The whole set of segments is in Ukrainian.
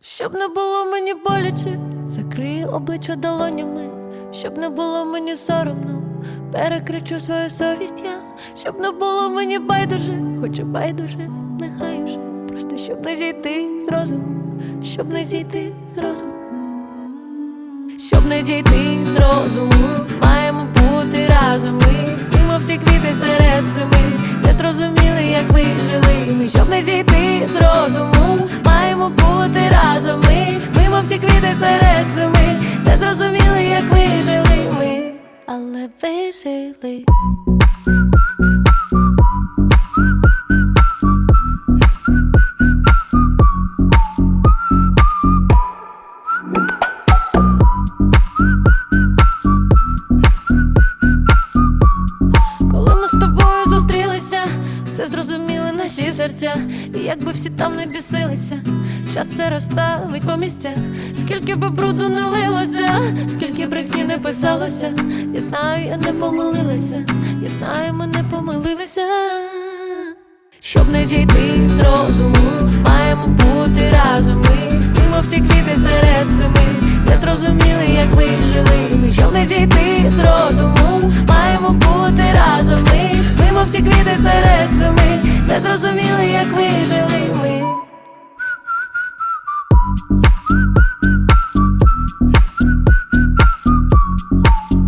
Щоб не було мені боляче, закрию обличчя долонями, щоб не було мені соромно, перекричу свою совість я, щоб не було мені байдуже, хоч і байдуже, нехай уже, просто щоб не зійти з розуму, щоб не зійти з розуму. Щоб не зійти з розуму, маємо бути разом ми, ми мов ті квіти серед зими, не зрозуміли, як ви жили. Ми щоб не зійти з розуму, маємо бути разом ми, ми мов ті квіти серед зими, не зрозуміли, як вижили ми, але ви зрозуміли наші серця, і якби всі там не бісилися, час все розставить по місцях, скільки би бруду не лилося, скільки брехні не писалося, я знаю, я не помилилася, я знаю, ми не помилилися. Щоб не зійти з розуму, маємо бути разом ми, ми мов ті серед зими, не зрозуміли, як ви жили. Ми. Щоб не зійти з розуму, маємо бути разом ми, ми мов ті квіти серед зими, не зрозуміли, як ви жили ми.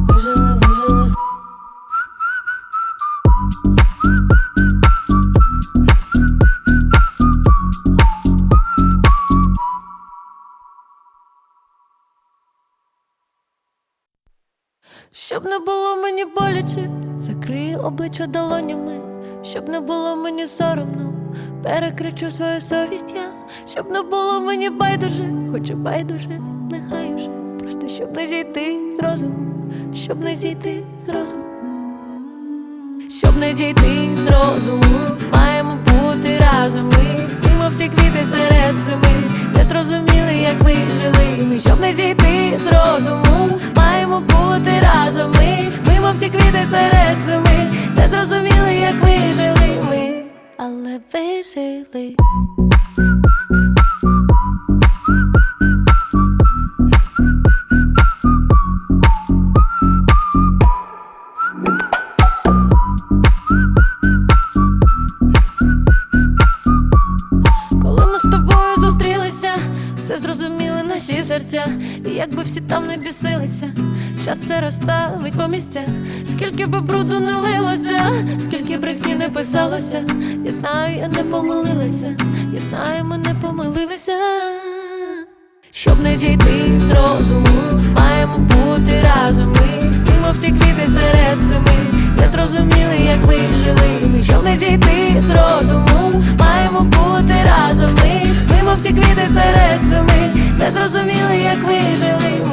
Вижили, вижили. Щоб не було мені боляче, закрию обличчя долонями, щоб не було мені соромно, перекричу свою совість я, щоб не було мені байдуже, хоч і байдуже, нехай уже, просто щоб не зійти з розуму, щоб не зійти з розуму. Щоб не зійти з розуму, маємо бути разом ми, ми мов ті квіти серед зими, не зрозуміли, як ви жили. Ми. Щоб не зійти з розуму, маємо бути разом ми, ми мов ті квіти серед зими, зрозуміли, як ви жили ми, але ви жили. Коли ми з тобою зустрілися, все зрозуміли наші серця, і якби всі там не бісилися, час все розставить по місцях, скільки би бруду не лилося, скільки брехні не писалося, я знаю, я не помилилася, я знаю, ми не помилилися. Щоб не зійти з розуму, маємо бути разом ми, ми мов ті серед зими, не зрозуміли, як ви жили. Ми щоб не зійти з розуму, маємо бути разом ми, ми мов ті серед зими, не зрозуміли, як ви жили.